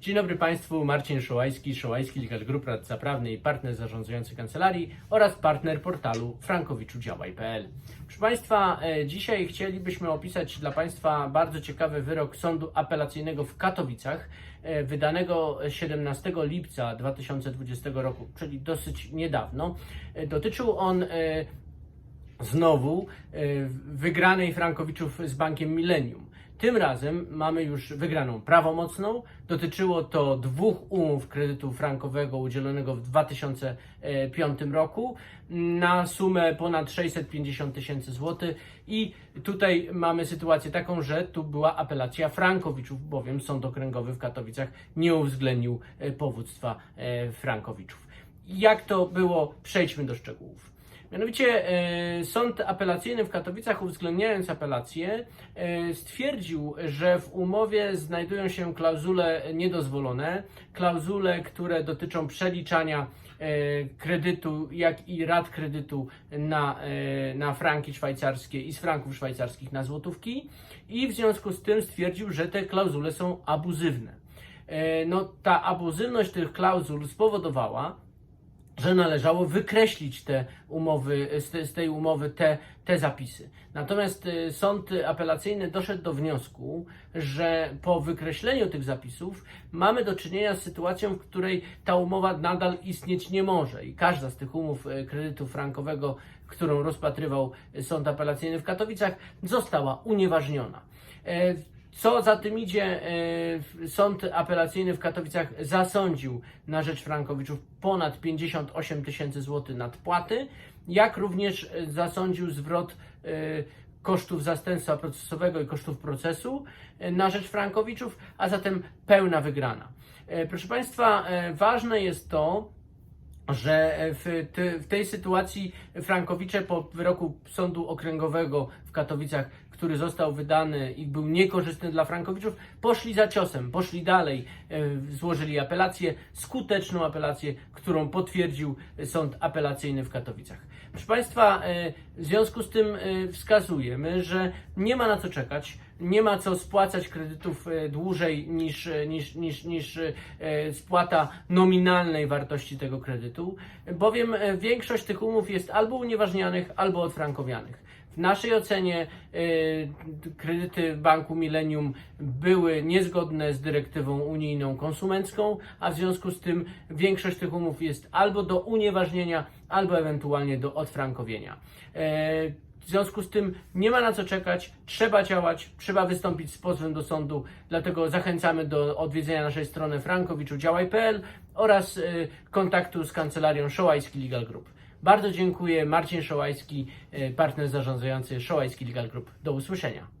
Dzień dobry Państwu, Marcin Szołajski, Szołajski Legal Group, radca prawny i partner zarządzający kancelarii oraz partner portalu frankowiczudziałaj.pl. Proszę Państwa, e, dzisiaj chcielibyśmy opisać dla Państwa bardzo ciekawy wyrok Sądu Apelacyjnego w Katowicach, e, wydanego 17 lipca 2020 roku, czyli dosyć niedawno. E, Dotyczył on znowu wygranej Frankowiczów z Bankiem Millennium. Tym razem mamy już wygraną prawomocną. Dotyczyło to dwóch umów kredytu frankowego udzielonego w 2005 roku na sumę ponad 650 tysięcy złotych i tutaj mamy sytuację taką, że tu była apelacja Frankowiczów, bowiem Sąd Okręgowy w Katowicach nie uwzględnił powództwa e, Frankowiczów. Jak to było? Przejdźmy do szczegółów. Mianowicie e, Sąd Apelacyjny w Katowicach, uwzględniając apelację, e, stwierdził, że w umowie znajdują się klauzule niedozwolone, klauzule, które dotyczą przeliczania e, kredytu, jak i rat kredytu na, na franki szwajcarskie i z franków szwajcarskich na złotówki i w związku z tym stwierdził, że te klauzule są abuzywne. No, ta abuzywność tych klauzul spowodowała, że należało wykreślić te umowy, z, te, z tej umowy te, te zapisy. Natomiast y, sąd apelacyjny doszedł do wniosku, że po wykreśleniu tych zapisów mamy do czynienia z sytuacją, w której ta umowa nadal istnieć nie może i każda z tych umów y, kredytu frankowego, którą rozpatrywał sąd apelacyjny w Katowicach, została unieważniona. Co za tym idzie, e, sąd apelacyjny w Katowicach zasądził na rzecz Frankowiczów ponad 58 tysięcy złotych nadpłaty, jak również e, zasądził zwrot e, kosztów zastępstwa procesowego i kosztów procesu na rzecz Frankowiczów, a zatem pełna wygrana. Proszę Państwa, ważne jest to, że w, w tej sytuacji Frankowicze po wyroku Sądu Okręgowego w Katowicach, który został wydany i był niekorzystny dla Frankowiczów, poszli za ciosem, poszli dalej, e, złożyli apelację, skuteczną apelację, którą potwierdził Sąd Apelacyjny w Katowicach. Proszę Państwa, e, w związku z tym e, wskazujemy, że nie ma na co czekać, nie ma co spłacać kredytów e, dłużej niż, e, niż, niż, niż e, spłata nominalnej wartości tego kredytu, bowiem większość tych umów jest albo unieważnianych, albo odfrankowianych. W naszej ocenie kredyty Banku Millennium były niezgodne z dyrektywą unijną konsumencką, a w związku z tym większość tych umów jest albo do unieważnienia, albo ewentualnie do odfrankowienia. W związku z tym nie ma na co czekać, trzeba działać, trzeba wystąpić z pozwem do sądu, dlatego zachęcamy do odwiedzenia naszej strony frankowiczudziałaj.pl oraz y, kontaktu z kancelarią Szołajski Legal Group. Bardzo dziękuję, Marcin Szołajski, y, partner zarządzający Szołajski Legal Group. Do usłyszenia.